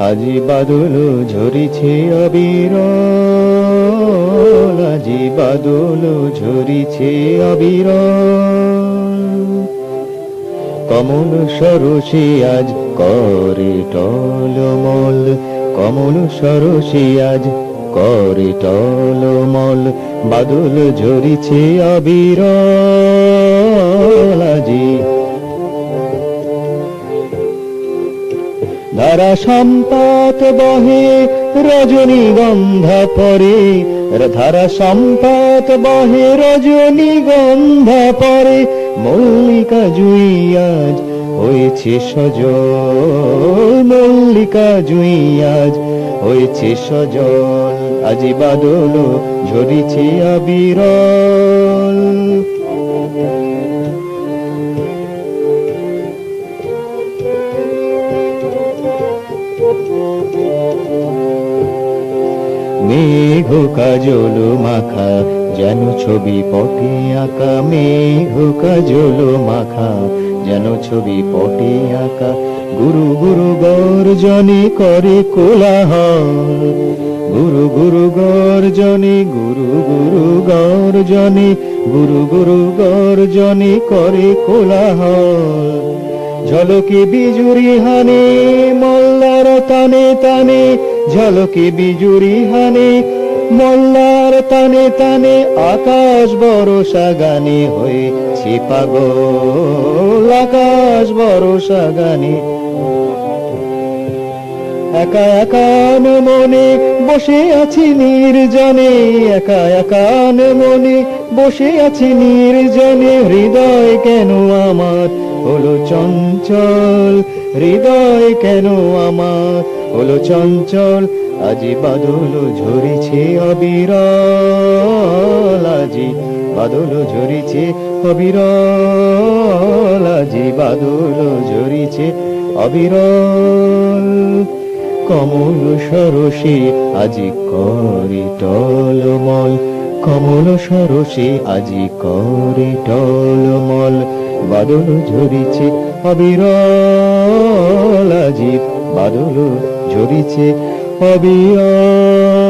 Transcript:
আজি বাদল ঝরিছে অবির আজি বাদল ঝরিছে অবির কমল সরসে আজ করে টলমল, কমল সরসে আজ করে টলমল, বাদল ঝরিছে আজি। ধারা সম্পাত বহে রজনীগন্ধা পরে ধারা সম্পাত বহে রজনীগন্ধা পরে, মল্লিকা জুই আজ হয়েছে সজ মল্লিকা জুই আজ হয়েছে সজল। আজি বাদল ঝরিছে আবিরল। মেঘ কাজল মাখা যেন ছবি পটে আঁকা। মেঘ কাজল মাখা যেন ছবি পটে আঁকা। গুরু গুরু গর্জনে করে কোলাহল। গুরু গুরু গর্জনে, গুরু গুরু গর্জনে, গুরু গুরু গর্জনে করে কোলাহল। ঝলকে বিজুরি হানে, মল্লার তানে তানে ঝলকে বিজুরি হানে মল্লার তানে তানে আকাশ বরসা গানে হয়েছে পাগল। আকাশ বরসা গানে। একা একান মনে বসে আছি নির্জনে, একা একান মনে বসে আছি নির্জনে। হৃদয় কেন আমার হলো চঞ্চল? হৃদয় কেন আমার হলো চঞ্চল, আজি বাদল ঝরিছে অবিরল। আজি বাদল ঝরিছে অবিরল। আজি বাদল ঝরিছে অবিরল। কমল সরসে আজি করে টলমল। কমল সরসে আজি করে টলমল। বাদল ঝরিছে অবিরল। আজি বাদল ঝরিছে অবিরল